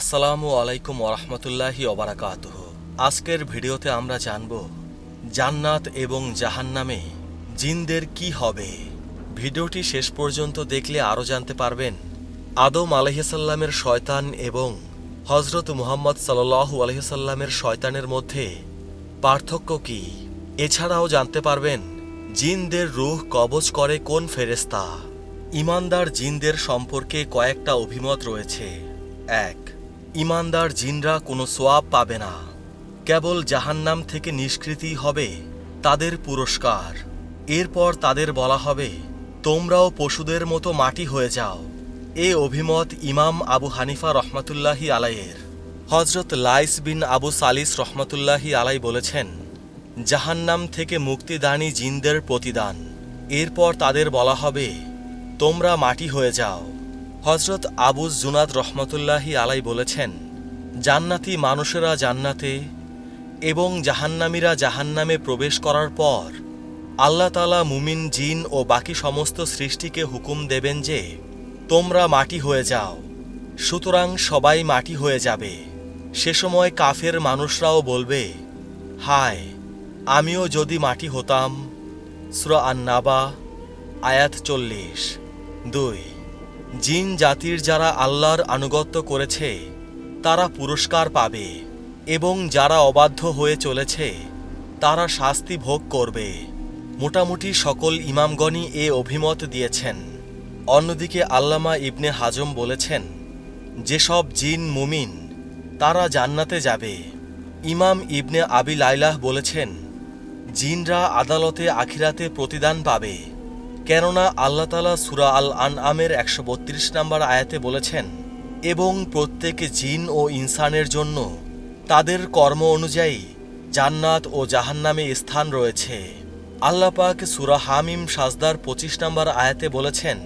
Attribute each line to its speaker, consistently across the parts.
Speaker 1: আসসালামু আলাইকুম ওরহমতুল্লাহি ওবারাকাতুহ। আজকের ভিডিওতে আমরা জানব, জান্নাত এবং জাহান্নামে জিনদের কি হবে। ভিডিওটি শেষ পর্যন্ত দেখলে আরও জানতে পারবেন, আদম আলহিসাল্লামের শয়তান এবং হজরত মুহাম্মদ সাল্লাহু আলহিসাল্লামের শয়তানের মধ্যে পার্থক্য কি। এছাড়াও জানতে পারবেন, জিনদের রুহ কবজ করে কোন ফেরেস্তা ইমানদার জিনদের সম্পর্কে কয়েকটা অভিমত রয়েছে। এক ইমানদার জিনরা কোনো সোয়াব পাবে না। কেবল জাহান্নাম থেকে নিষ্কৃতি হবে তাদের পুরস্কার। এরপর তাদের বলা হবে, তোমরাও পশুদের মতো মাটি হয়ে যাও। এ অভিমত ইমাম আবু হানিফা রহমাতুল্লাহি আলাইয়ের। হজরত লাইস বিন আবু সালিস রহমাতুল্লাহি আলাই বলেছেন, জাহান্নাম থেকে মুক্তিদানী জিনদের প্রতিদান। এরপর তাদের বলা হবে, তোমরা মাটি হয়ে যাও। হজরত আবু জুনাদ রহমতুল্লাহি আলাই বলেছেন, জান্নাতি মানুষেরা জান্নাতে এবং জাহান্নামীরা জাহান্নামে প্রবেশ করার পর আল্লাহ তালা মুমিন, জিন ও বাকি সমস্ত সৃষ্টিকে হুকুম দেবেন যে, তোমরা মাটি হয়ে যাও, সুতরাং সবাই মাটি হয়ে যাবে। সে সময় কাফের মানুষরাও বলবে, হায়, আমিও যদি মাটি হতাম। সুরা আন্নাবা, আয়াত চল্লিশ, দুই। জিন জাতির যারা আল্লাহর আনুগত্য করেছে, তারা পুরস্কার পাবে এবং যারা অবাধ্য হয়ে চলেছে, তারা শাস্তি ভোগ করবে। মোটামুটি সকল ইমামগণই এ অভিমত দিয়েছেন। অন্যদিকে আল্লামা ইবনে হাজম বলেছেন, যেসব জিন মুমিন, তারা জান্নাতে যাবে। ইমাম ইবনে আবি লাইলাহ বলেছেন, জিনরা আদালতে আখিরাতে প্রতিদান পাবে। কেননা আল্লাহ তালা সুরা আল আন আমের একশো বত্রিশ নম্বর আয়াতে বলেছেন, এবং প্রত্যেক জিন ও ইনসানের জন্য তাদের কর্ম অনুযায়ী জান্নাত ও জাহান্নামে স্থান রয়েছে। আল্লাপাক সুরা হামিম সাজদার পঁচিশ নম্বর আয়াতে বলেছেন,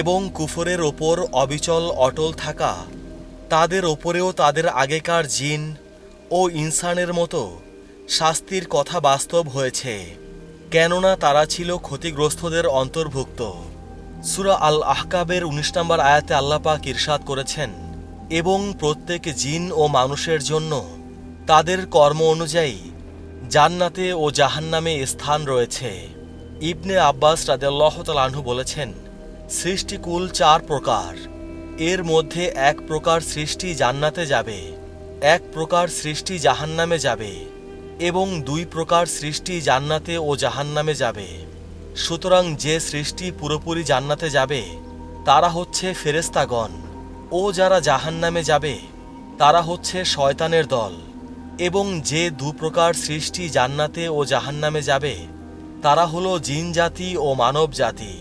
Speaker 1: এবং কুফরের ওপর অবিচল, অটল থাকা, তাদের ওপরেও তাদের আগেকার জিন ও ইনসানের মতো শাস্তির কথা বাস্তব হয়েছে। কেননা তারা ছিল ক্ষতিগ্রস্তদের অন্তর্ভুক্ত। সুরা আল আহকাবের উনিশ নম্বর আয়াতে আল্লাপাক ইরশাদ করেছেন, এবং প্রত্যেক জিন ও মানুষের জন্য তাদের কর্ম অনুযায়ী জান্নাতে ও জাহান্নামে স্থান রয়েছে। ইবনে আব্বাস রাদেল্লাহ তালাহু বলেছেন সৃষ্টিকুল চার প্রকার। এর মধ্যে এক প্রকার সৃষ্টি জান্নাতে যাবে, এক প্রকার সৃষ্টি জাহান্নামে যাবে। এবং দুই প্রকার সৃষ্টি জান্নাতে ও জাহান্নামে যাবে। সুতরাং যে সৃষ্টি পুরোপুরি জান্নাতে যাবে, তারা হচ্ছে ফেরেস্তাগণ ও যারা জাহান্নামে যাবে, তারা হচ্ছে শয়তানের দল। এবং যে দু প্রকার সৃষ্টি জান্নাতে ও জাহান্নামে যাবে, তারা হলো জিন জাতি ও মানব জাতি।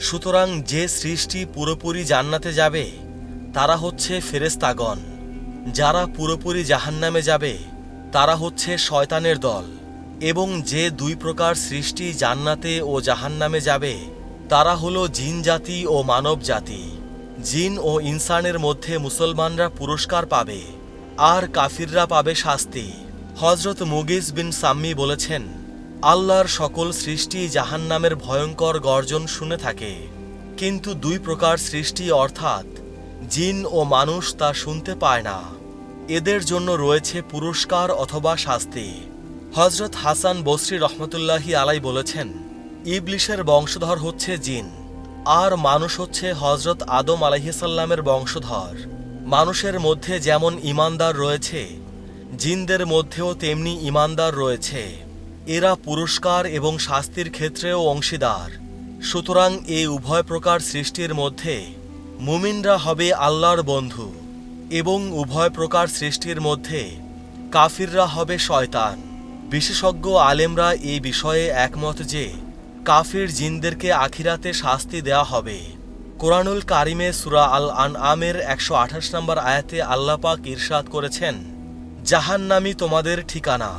Speaker 1: সুতরাং যে সৃষ্টি পুরোপুরি জান্নাতে যাবে, তারা হচ্ছে ফেরেস্তাগণ যারা পুরোপুরি জাহান্নামে যাবে তারা হচ্ছে শয়তানের দল এবং যে দুই প্রকার সৃষ্টি জান্নাতে ও জাহান্নামে যাবে, তারা হলো জিন জাতি ও মানব জাতি। জিন ও ইনসানের মধ্যে মুসলমানরা পুরস্কার পাবে, আর কাফিররা পাবে শাস্তি। হজরত মুগিস বিন সাম্মি বলেছেন, আল্লাহর সকল সৃষ্টি জাহান্নামের ভয়ঙ্কর গর্জন শুনে থাকে। কিন্তু দুই প্রকার সৃষ্টি অর্থাৎ জিন ও মানুষ তা শুনতে পায় না। এদের জন্য রয়েছে পুরস্কার অথবা শাস্তি। হজরত হাসান বসরি রহমতুল্লাহি আলাই বলেছেন, ইবলিশের বংশধর হচ্ছে জিন, আর মানুষ হচ্ছে হজরত আদম আলাইসাল্লামের বংশধর। মানুষের মধ্যে যেমন ইমানদার রয়েছে, জিনদের মধ্যেও তেমনি ইমানদার রয়েছে। এরা পুরস্কার এবং শাস্তির ক্ষেত্রেও অংশীদার। সুতরাং এই উভয় প্রকার সৃষ্টির মধ্যে মুমিনরা হবে আল্লাহর বন্ধু। এবং উভয় প্রকার সৃষ্টির মধ্যে কাফিররা হবে শয়তান। বিশেষজ্ঞ আলেমরা এই বিষয়ে একমত যে কাফির জিনদেরকে আখিরাতে শাস্তি দেয়া হবে। কোরআনুল কারিমে সুরা আল আন আমের একশো আঠাশ নম্বর আয়াতে আল্লাপাক ইরশাদ করেছেন, জাহান্নামি তোমাদের ঠিকানা।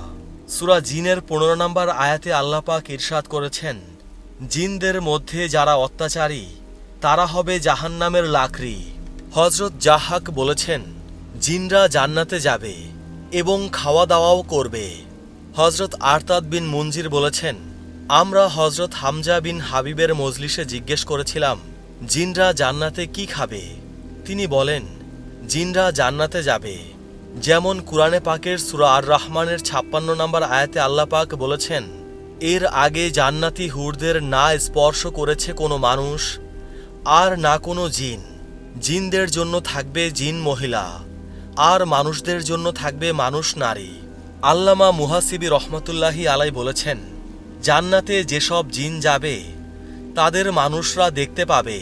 Speaker 1: সুরা জিনের পনেরো নম্বর আয়াতে আল্লাপাক ইরশাদ করেছেন, জিনদের মধ্যে যারা অত্যাচারী, তারা হবে জাহান্নামের লাকড়ি। হজরত জাহাক বলেছেন, জিনরা জান্নাতে যাবে এবং খাওয়া দাওয়াও করবে। হজরত আরতাদ বিন মঞ্জির বলেছেন, আমরা হজরত হামজা বিন হাবিবের মজলিসে জিজ্ঞেস করেছিলাম, জিনরা জান্নাতে কি খাবে? তিনি বলেন, জিনরা জান্নাতে যাবে। যেমন কুরআনে পাকের সুরা আর রহমানের ছাপ্পান্ন নম্বর আয়াতে আল্লাহ পাক বলেছেন, এর আগে জান্নাতি হুরদের না স্পর্শ করেছে কোনো মানুষ, আর না কোনো জিন। জিনদের জন্য থাকবে জিন মহিলা, আর মানুষদের জন্য থাকবে মানুষ নারী। আল্লামা মুহাসিবি রহমতুল্লাহি আলাই বলেছেন, জান্নাতে যেসব জিন যাবে, তাদের মানুষরা দেখতে পাবে,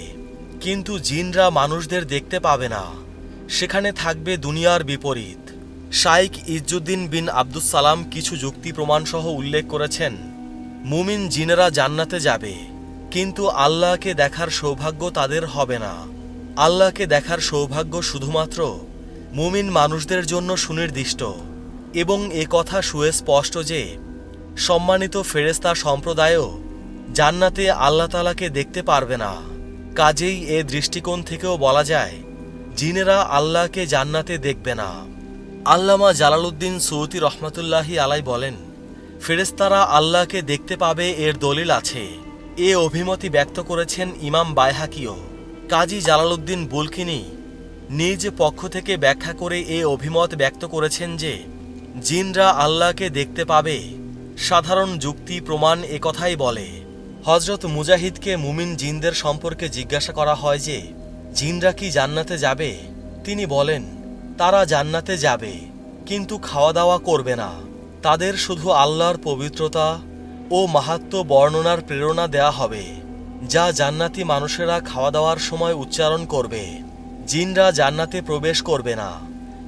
Speaker 1: কিন্তু জিনরা মানুষদের দেখতে পাবে না। সেখানে থাকবে দুনিয়ার বিপরীত। শাইক ইজ্জুদ্দিন বিন আব্দুস সালাম কিছু যুক্তি প্রমাণসহ উল্লেখ করেছেন, মুমিন জিনেরা জান্নাতে যাবে, কিন্তু আল্লাহকে দেখার সৌভাগ্য তাদের হবে না। আল্লাহকে দেখার সৌভাগ্য শুধুমাত্র মুমিন মানুষদের জন্য সুনির্দিষ্ট এবং এ কথা সুস্পষ্ট যে সম্মানিত ফেরেস্তা সম্প্রদায়ও জান্নাতে আল্লাহ তালাকে দেখতে পারবে না। কাজেই এ দৃষ্টিকোণ থেকেও বলা যায়, জিনেরা আল্লাহকে জান্নাতে দেখবে না। আল্লামা জালালউদ্দিন সৌতি রহমতুল্লাহি আলাই বলেন ফেরেস্তারা আল্লাহকে দেখতে পাবে এর দলিল আছে। এ অভিমতি ব্যক্ত করেছেন ইমাম বাইহাকিও। কাজী জালালউদ্দিন বুলকিনি নিজ পক্ষ থেকে ব্যাখ্যা করে এ অভিমত ব্যক্ত করেছেন যে, জিনরা আল্লাহকে দেখতে পাবে, সাধারণ যুক্তি প্রমাণ একথাই বলে। হজরত মুজাহিদকে মুমিন জিনদের সম্পর্কে জিজ্ঞাসা করা হয় যে, জিনরা কি জান্নাতে যাবে? তিনি বলেন, তারা জান্নাতে যাবে, কিন্তু খাওয়া দাওয়া করবে না। তাদের শুধু আল্লাহর পবিত্রতা ও মাহাত্ম বর্ণনার প্রেরণা দেয়া হবে। যা জান্নাতি মানুষেরা খাওয়া দাওয়ার সময় উচ্চারণ করবে। জিনরা জান্নাতে প্রবেশ করবে না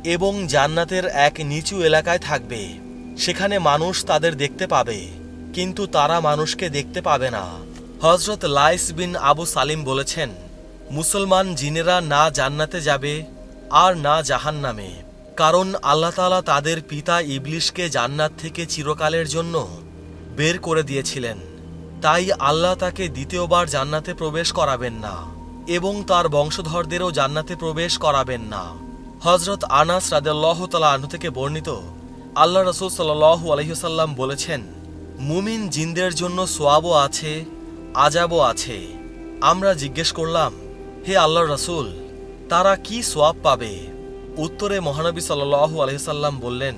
Speaker 1: এবং জান্নাতের এক নিচু এলাকায় থাকবে। সেখানে মানুষ তাদের দেখতে পাবে, কিন্তু তারা মানুষকে দেখতে পাবে না। হজরত লাইস বিন আবু সালিম বলেছেন, মুসলমান জিনেরা না জান্নাতে যাবে আর না জাহান্নামে। কারণ আল্লাহ তালা তাদের পিতা ইবলিশকে জান্নাত থেকে চিরকালের জন্য বের করে দিয়েছিলেন। তাই আল্লাহ তাকে দ্বিতীয়বার জান্নাতে প্রবেশ করাবেন না, এবং তার বংশধরদেরও জান্নাতে প্রবেশ করাবেন না। হজরত আনাস রাদেল্লাহ তালা আনু থেকে বর্ণিত, আল্লাহ রসুল সাল্লাহ আলহিসাল্লাম বলেছেন, মুমিন জিনদের জন্য সোয়াবও আছে আজাবও আছে। আমরা জিজ্ঞেস করলাম, হে আল্লাহ রসুল, তারা কি সোয়াব পাবে? উত্তরে মহানবী সাল্লাহু আলহিসাল্লাম বললেন,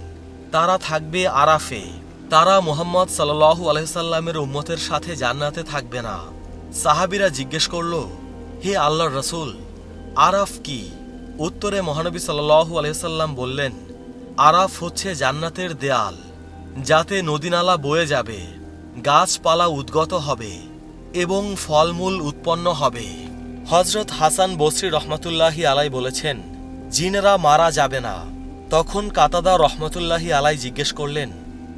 Speaker 1: তারা থাকবে আরাফে। তারা মোহাম্মদ সাল্লাহু আলহিসাল্লামের উম্মতের সাথে জান্নাতে থাকবে না। সাহাবিরা জিজ্ঞেস করল, হে আল্লাহর রসুল, আরাফ কি? উত্তরে মহানবী সাল্লাহু আলহিসাল্লাম বললেন, আরাফ হচ্ছে জান্নাতের দেয়াল, যাতে নদীনালা বয়ে যাবে, গাছপালা উদ্গত হবে এবং ফলমূল উৎপন্ন হবে। হজরত হাসান বসরি রহমতুল্লাহি আলাই বলেছেন, জিনেরা মারা যাবে না। তখন কাতাদা রহমতুল্লাহি আলাই জিজ্ঞেস করলেন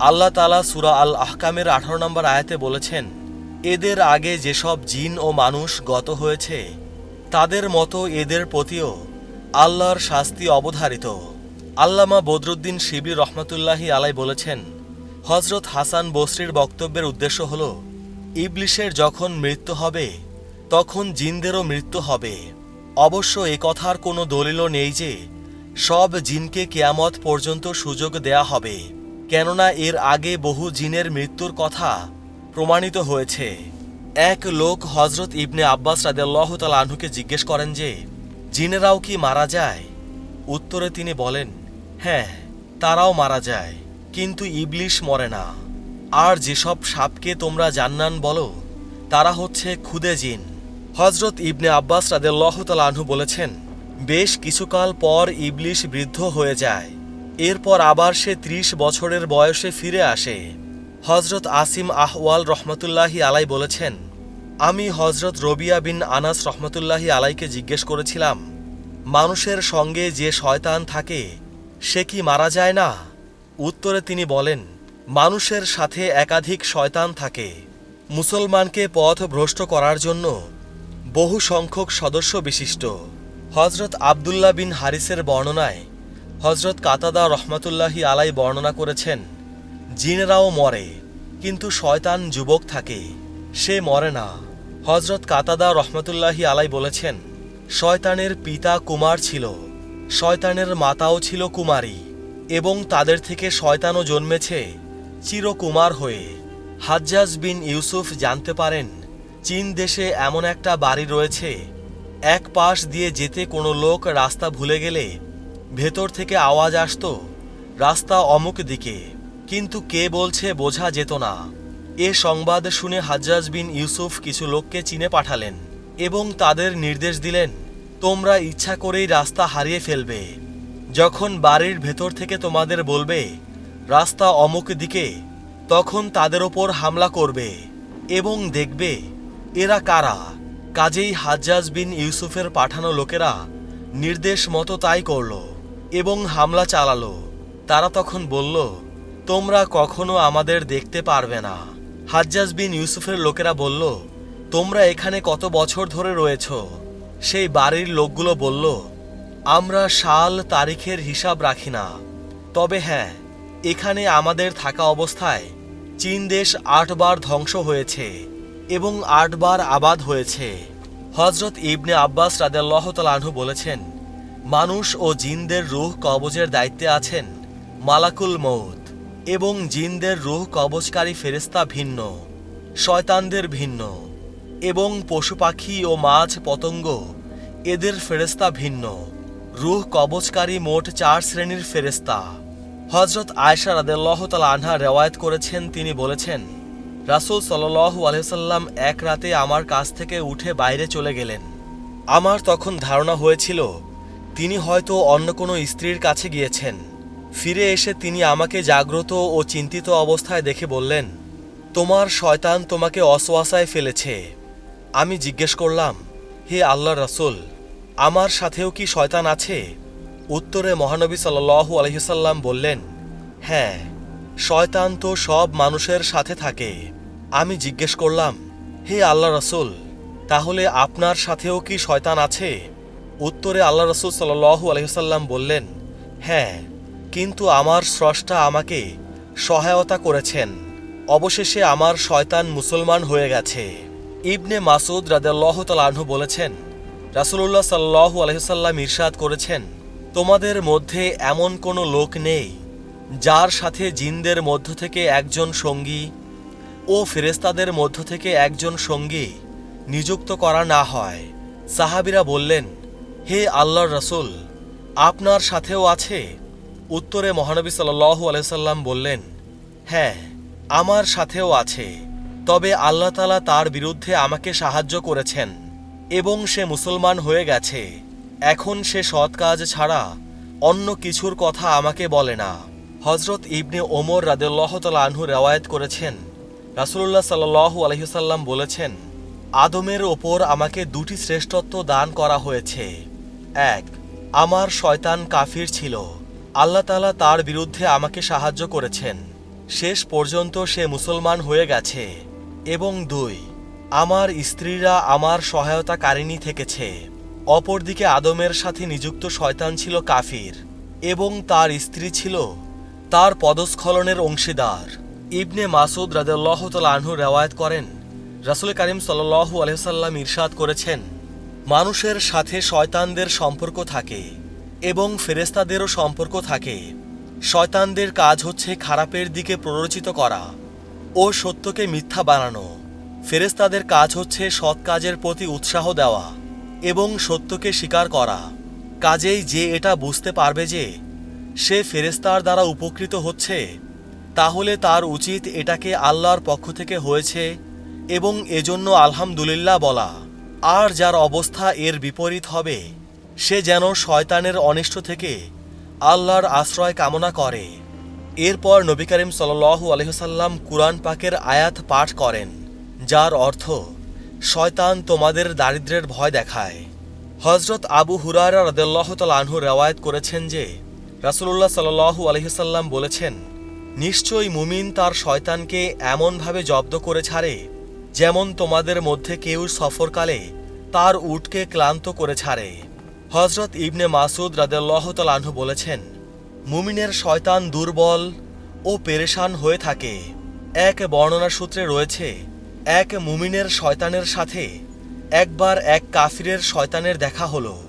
Speaker 1: আল্লাহ তালা সুরা আল আহকামের আঠারো নম্বর আয়াতে বলেছেন, এদের আগে যেসব জিন ও মানুষ গত হয়েছে, তাদের মতো এদের প্রতিও আল্লাহর শাস্তি অবধারিত। আল্লামা বদরুদ্দিন শিবির রহমতুল্লাহি আলাই বলেছেন হজরত হাসান বসরির বক্তব্যের উদ্দেশ্য হল, ইবলিশের যখন মৃত্যু হবে, তখন জিনদেরও মৃত্যু হবে। অবশ্য এ কথার কোনো দলিলও নেই যে, সব জিনকে কেয়ামত পর্যন্ত সুযোগ দেয়া হবে। কেননা এর আগে বহু জিনের মৃত্যুর কথা প্রমাণিত হয়েছে। এক লোক হজরত ইবনে আব্বাস রাদেল্লাহ তাল আনহুকে জিজ্ঞেস করেন যে, জিনেরাও কি মারা যায়? উত্তরে তিনি বলেন হ্যাঁ তারাও মারা যায়, কিন্তু ইবলিশ মরে না। আর যেসব সাপকে তোমরা জান্নান বলো, তারা হচ্ছে খুদে জিন। হজরত ইবনে আব্বাস রাদেল্লাহ তাল আনহু বলেছেন, বেশ কিছুকাল পর ইবলিশ বৃদ্ধ হয়ে যায় এরপর আবার সে ত্রিশ বছরের বয়সে ফিরে আসে। হজরত আসিম আহওয়াল রহমতুল্লাহি আলাই বলেছেন, আমি হজরত রবিয়া বিন আনাস রহমতুল্লাহি আলাইকে জিজ্ঞেস করেছিলাম, মানুষের সঙ্গে যে শয়তান থাকে, সে কি মারা যায় না? উত্তরে তিনি বলেন, মানুষের সাথে একাধিক শয়তান থাকে। মুসলমানকে পথ ভ্রষ্ট করার জন্য বহু সংখ্যক সদস্য বিশিষ্ট। হজরত আবদুল্লাহ বিন হারিসের বর্ণনায় হজরত কাতাদা রহমতুল্লাহি আলাই বর্ণনা করেছেন, জিনেরাও মরে, কিন্তু শয়তান যুবক থাকে, সে মরে না। হজরত কাতাদা রহমতুল্লাহি আলাই বলেছেন, শয়তানের পিতা কুমার ছিল, শয়তানের মাতাও ছিল কুমারী, এবং তাদের থেকে শয়তানও জন্মেছে, চিরকুমার হয়ে। হাজ্জাজ বিন ইউসুফ জানতে পারেন, চীন দেশে এমন একটা বাড়ি রয়েছে, এক পাশ দিয়ে যেতে কোনো লোক রাস্তা ভুলে গেলে ভেতর থেকে আওয়াজ আসতো, রাস্তা অমুক দিকে, কিন্তু কে বলছে বোঝা যেত না। এ সংবাদ শুনে হাজ্জাজ বিন ইউসুফ কিছু লোককে চিনে পাঠালেন এবং তাদের নির্দেশ দিলেন, তোমরা ইচ্ছা করেই রাস্তা হারিয়ে ফেলবে। যখন বাড়ির ভেতর থেকে তোমাদের বলবে, রাস্তা অমুক দিকে, তখন তাদের ওপর হামলা করবে এবং দেখবে, এরা কারা? কাজেই হাজ্জাজ বিন ইউসুফের পাঠানো লোকেরা নির্দেশ মতো তাই করল। এবং হামলা চালালো। তারা তখন বলল, তোমরা কখনো আমাদের দেখতে পারবে না। হাজ্জাজ বিন ইউসুফের লোকেরা বলল, তোমরা এখানে কত বছর ধরে রয়েছ? সেই বাড়ির লোকগুলো বলল, আমরা সাল তারিখের হিসাব রাখি না। তবে হ্যাঁ এখানে আমাদের থাকা অবস্থায় চীন দেশ আটবার ধ্বংস হয়েছে এবং আটবার আবাদ হয়েছে। হজরত ইবনে আব্বাস রাদেল্লাহ তালাহু বলেছেন মানুষ ও জিনদের রুহ কবজের দায়িত্বে আছেন, মালাকুল মৌত এবং জিনদের রুহ কবজকারী ফেরেস্তা ভিন্ন, শয়তানদের ভিন্ন, এবং পশু পাখি ও মাছ পতঙ্গ এদের ফেরেস্তা ভিন্ন, রুহ কবচকারী মোট চার শ্রেণির ফেরেস্তা হজরত আয়সা রাদেল্লাহ তাল আনহা রেওয়ায়ত করেছেন, তিনি বলেছেন, রাসুল সাল্লাহ আলহাম এক রাতে আমার কাছ থেকে উঠে বাইরে চলে গেলেন। আমার তখন ধারণা হয়েছিল তিনি হয়তো অন্য কোনো স্ত্রীর কাছে গিয়েছেন। ফিরে এসে তিনি আমাকে জাগ্রত ও চিন্তিত অবস্থায় দেখে বললেন, তোমার শয়তান তোমাকে অসোয়াসায় ফেলেছে। আমি জিজ্ঞেস করলাম, হে আল্লাহ রসুল, আমার সাথেও কি শয়তান আছে? উত্তরে মহানবী সাল্লাহু আলহিসাল্লাম বললেন হ্যাঁ শয়তান তো সব মানুষের সাথে থাকে। আমি জিজ্ঞেস করলাম, হে আল্লাহ রসুল, তাহলে আপনার সাথেও কি শয়তান আছে? উত্তরে আল্লাহ রসুল সাল্লাহু আলহিসাল্লাম বললেন হ্যাঁ কিন্তু আমার স্রষ্টা আমাকে সহায়তা করেছেন। অবশেষে আমার শয়তান মুসলমান হয়ে গেছে। ইবনে মাসুদ রাদেল্লাহ তালাহু বলেছেন, রাসুলুল্লাহ সাল্লাহু আলহিসাল্লাম ইরশাদ করেছেন, তোমাদের মধ্যে এমন কোনো লোক নেই যার সাথে জিনদের মধ্য থেকে একজন সঙ্গী ও ফেরেস্তাদের মধ্য থেকে একজন সঙ্গী নিযুক্ত করা না হয়। সাহাবিরা বললেন হে আল্লাহর রসুল, আপনার সাথেও আছে? উত্তরে মহানবী সাল্লাহু আলাইসাল্লাম বললেন হ্যাঁ আমার সাথেও আছে। তবে আল্লাহ তালা তার বিরুদ্ধে আমাকে সাহায্য করেছেন এবং সে মুসলমান হয়ে গেছে। এখন সে সৎ কাজ ছাড়া অন্য কিছুর কথা আমাকে বলে না। হজরত ইবনে ওমর রাদেল্লাহ আনহু রেওয়ায়ত করেছেন। রাসুল্লাহ সাল্লাহু আলহিসাল্লাম বলেছেন, আদমের ওপর আমাকে দুটি শ্রেষ্ঠত্ব দান করা হয়েছে। এক, আমার শয়তান কাফির ছিল। আল্লাহ তালা তার বিরুদ্ধে আমাকে সাহায্য করেছেন। শেষ পর্যন্ত সে মুসলমান হয়ে গেছে। এবং দুই, আমার স্ত্রীরা আমার সহায়তাকারিণী থেকেছে। অপরদিকে আদমের সাথে নিযুক্ত শয়তান ছিল কাফির এবং তার স্ত্রী ছিল তার পদস্খলনের অংশীদার। ইবনে মাসুদ রাদেল্লাহ আনহু রেওয়ায়ত করেন। রাসুল করিম সাল্লু আলহাম ইরশাদ করেছেন মানুষের সাথে শয়তানদের সম্পর্ক থাকে এবং ফেরেস্তাদেরও সম্পর্ক থাকে। শয়তানদের কাজ হচ্ছে খারাপের দিকে প্ররোচিত করা ও সত্যকে মিথ্যা বানানো। ফেরেস্তাদের কাজ হচ্ছে সৎ কাজের প্রতি উৎসাহ দেওয়া এবং সত্যকে স্বীকার করা। কাজেই যে এটা বুঝতে পারবে যে সে ফেরেস্তার দ্বারা উপকৃত হচ্ছে, তাহলে তার উচিত এটাকে আল্লাহর পক্ষ থেকে হয়েছে এবং এজন্য আলহামদুলিল্লাহ বলা। আর যার অবস্থা এর বিপরীত হবে, সে যেন শয়তানের অনিষ্ট থেকে আল্লাহর আশ্রয় কামনা করে। এরপর নবী করিম সাল্লু আলহ্লাম কুরআন পাকের আয়াত পাঠ করেন, যার অর্থ, শয়তান তোমাদের দারিদ্রের ভয় দেখায়। হজরত আবু হুরারা রদাল্লাহ আনহু রেওয়ায়ত করেছেন যে রাসুল্লাহ সাল্লু আলহিসাল্লাম বলেছেন, নিশ্চয়ই মুমিন তার শয়তানকে এমনভাবে জব্দ করে ছাড়ে যেমন তোমাদের মধ্যে কেউ সফরকালে তার উটকে ক্লান্ত করে ছাড়ে। হজরত ইবনে মাসুদ রাদেল্লাহ তালাহু বলেছেন, মুমিনের শয়তান দুর্বল ও পেরেশান হয়ে থাকে। এক বর্ণনা সূত্রে রয়েছে, এক মুমিনের শয়তানের সাথে একবার এক কাফিরের শয়তানের দেখা হলো।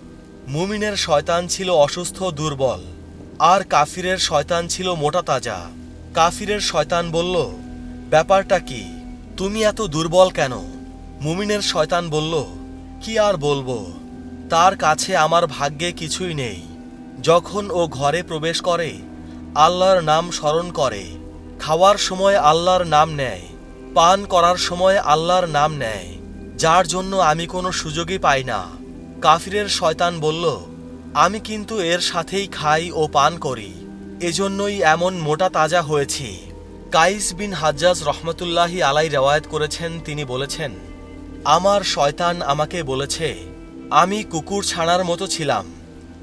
Speaker 1: মুমিনের শয়তান ছিল অসুস্থ, দুর্বল, আর কাফিরের শয়তান ছিল মোটা তাজা। কাফিরের শয়তান বলল, ব্যাপারটা কি? তুমি এত দুর্বল কেন? মুমিনের শয়তান বলল, কি আর বলব? তার কাছে আমার ভাগ্যে কিছুই নেই। যখন ও ঘরে প্রবেশ করে, আল্লাহর নাম স্মরণ করে। খাওয়ার সময় আল্লাহর নাম নেয়, পান করার সময় আল্লাহর নাম নেয়। যার জন্য আমি কোনো সুযোগই পাই না। কাফিরের শয়তান বলল, আমি কিন্তু এর সাথেই খাই ও পান করি। এজন্যই এমন মোটা তাজা হয়েছি। কাইস বিন হাজ্জাজ রহমতুল্লাহি আলাই রেওয়ায়ত করেছেন, তিনি বলেছেন, আমার শয়তান আমাকে বলেছে, আমি কুকুর ছানার মতো ছিলাম,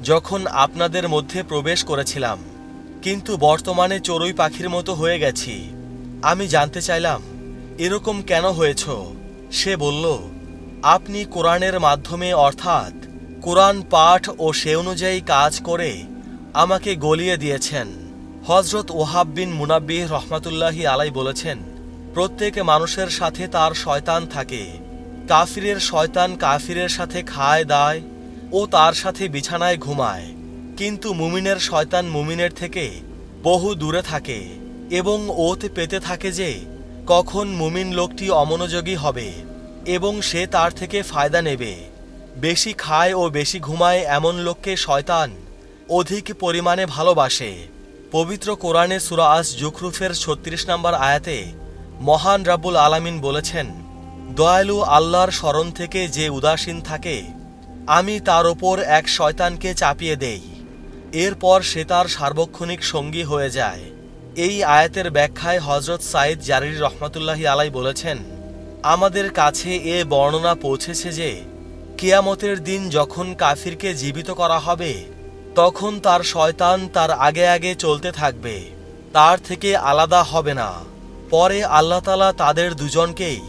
Speaker 1: যখন আপনাদের মধ্যে প্রবেশ করেছিলাম, কিন্তু বর্তমানে চড়ুই পাখির মতো হয়ে গেছি। আমি জানতে চাইলাম, এরকম কেন হয়েছ? সে বলল, আপনি কোরআনের মাধ্যমে অর্থাৎ কোরআন পাঠ ও সে অনুযায়ী কাজ করে আমাকে গলিয়ে দিয়েছেন। হজরত ওহাব বিন মুনাব্বিহ রহমাতুল্লাহি আলাই বলেছেন, প্রত্যেক মানুষের সাথে তার শয়তান থাকে। কাফিরের শয়তান কাফিরের সাথে খায় দায় ও তার সাথে বিছানায় ঘুমায়। কিন্তু মুমিনের শয়তান মুমিনের থেকে বহু দূরে থাকে এবং ওত পেতে থাকে যে কখন মুমিন লোকটি অমনোযোগী হবে এবং সে তার থেকে ফায়দা নেবে। বেশি খায় ও বেশি ঘুমায় এমন লোককে শয়তান অধিক পরিমাণে ভালোবাসে। পবিত্র কোরআনে সুরা আস জুখরুফের ছত্রিশ নম্বর আয়াতে মহান রাব্বুল আলামিন বলেছেন, দয়ালু আল্লাহর স্মরণ থেকে যে উদাসীন থাকে, আমি তার ওপর এক শয়তানকে চাপিয়ে দেই। এরপর সে তার সার্বক্ষণিক সঙ্গী হয়ে যায়। এই আয়াতের ব্যাখ্যায় হজরত সাইদ জারির রহমতুল্লাহি আলাই বলেছেন, আমাদের কাছে এ বর্ণনা পৌঁছেছে যে, কেয়ামতের দিন যখন কাফিরকে জীবিত করা হবে তখন তার শয়তান তার আগে আগে চলতে থাকবে, তার থেকে আলাদা হবে না। পরে আল্লাহ তালা তাদের দুজনকেই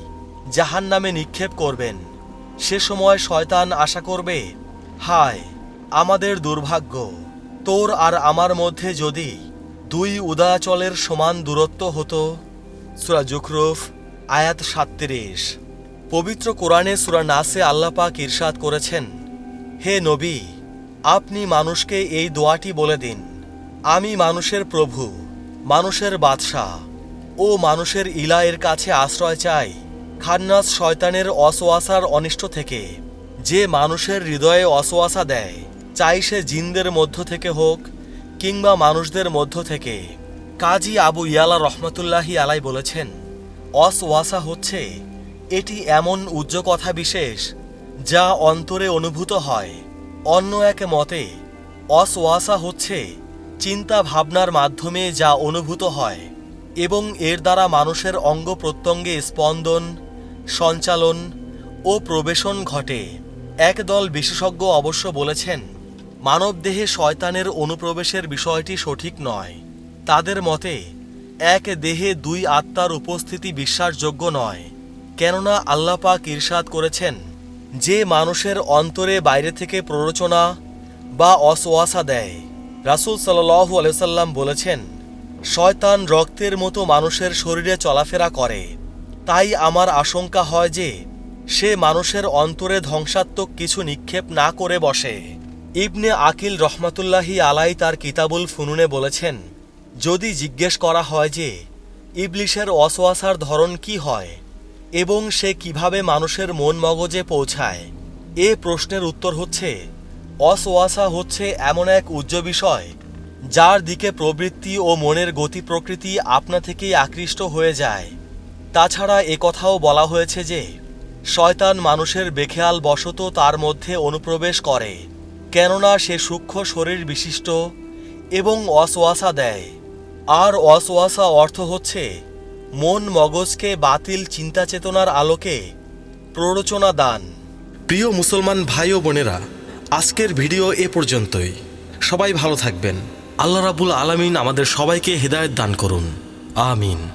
Speaker 1: জাহান নামে নিক্ষেপ করবেন। সে সময় শয়তান আশা করবে, হায়, আমাদের দুর্ভাগ্য। তোর আর আমার মধ্যে যদি দুই উদাচলের সমান দূরত্ব হতো, সুরা জুখরুফ, আয়াত সাত্রিশ পবিত্র কোরআনে সুরা নাসে আল্লাপাক ইরশাদ করেছেন, হে নবী আপনি মানুষকে এই দোয়াটি বলে দিন, আমি মানুষের প্রভু, মানুষের বাদশাহ ও মানুষের ইলায়ের কাছে আশ্রয় চাই, খান্নাস শয়তানের অসোয়াসার অনিষ্ট থেকে। যে মানুষের হৃদয়ে অসোয়াসা দেয়, চাই সে জিনদের মধ্য থেকে হোক কিংবা মানুষদের মধ্য থেকে। কাজী আবু ইয়ালা রহমতুল্লাহি আলাই বলেছেন, অসওয়াসা হচ্ছে, এটি এমন উজ্জ্ব কথা বিশেষ যা অন্তরে অনুভূত হয়। অন্য এক মতে, অসওয়াসা হচ্ছে চিন্তা ভাবনার মাধ্যমে যা অনুভূত হয় এবং এর দ্বারা মানুষের অঙ্গ প্রত্যঙ্গে স্পন্দন, সঞ্চালন ও প্রবেশন ঘটে। একদল বিশেষজ্ঞ অবশ্য বলেছেন মানবদেহে শয়তানের অনুপ্রবেশের বিষয়টি সঠিক নয়। তাদের মতে, এক দেহে দুই আত্মার উপস্থিতি বিশ্বাসযোগ্য নয়। কেননা আল্লাপাক ইরশাদ করেছেন যে মানুষের অন্তরে বাইরে থেকে প্ররোচনা বা অসোয়াসা দেয়। রাসূল সাল্লাল্লাহু আলাইহি সাল্লাম বলেছেন, শয়তান রক্তের মতো মানুষের শরীরে চলাফেরা করে। তাই আমার আশঙ্কা হয় যে সে মানুষের অন্তরে ধ্বংসাত্মক কিছু নিক্ষেপ না করে বসে। ইবনে আকিল রহমাতুল্লাহি আলাই তার কিতাবুল ফুনুনে বলেছেন, যদি জিজ্ঞেস করা হয় যে, ইবলিশের অসোয়াসার ধরন কি হয় এবং সে কীভাবে মানুষের মন মগজে পৌঁছায়? এ প্রশ্নের উত্তর হচ্ছে, অসওয়াসা হচ্ছে এমন এক উজ্জ্ব বিষয়, যার দিকে প্রবৃত্তি ও মনের গতি প্রকৃতি আপনা থেকেই আকৃষ্ট হয়ে যায়। তাছাড়া একথাও বলা হয়েছে যে, শয়তান মানুষের বেখেয়াল বশত তার মধ্যে অনুপ্রবেশ করে, কেননা সে সূক্ষ্ম শরীর বিশিষ্ট এবং অসওয়াসা দেয়। আর অসোয়াসা অর্থ হচ্ছে মন মগজকে বাতিল চিন্তা চেতনার আলোকে প্ররোচনা দান। প্রিয় মুসলমান ভাই ও বোনেরা, আজকের ভিডিও এ পর্যন্তই। সবাই ভালো থাকবেন। আল্লাহ রাবুল আলমিন আমাদের সবাইকে হেদায়েত দান করুন। আমিন।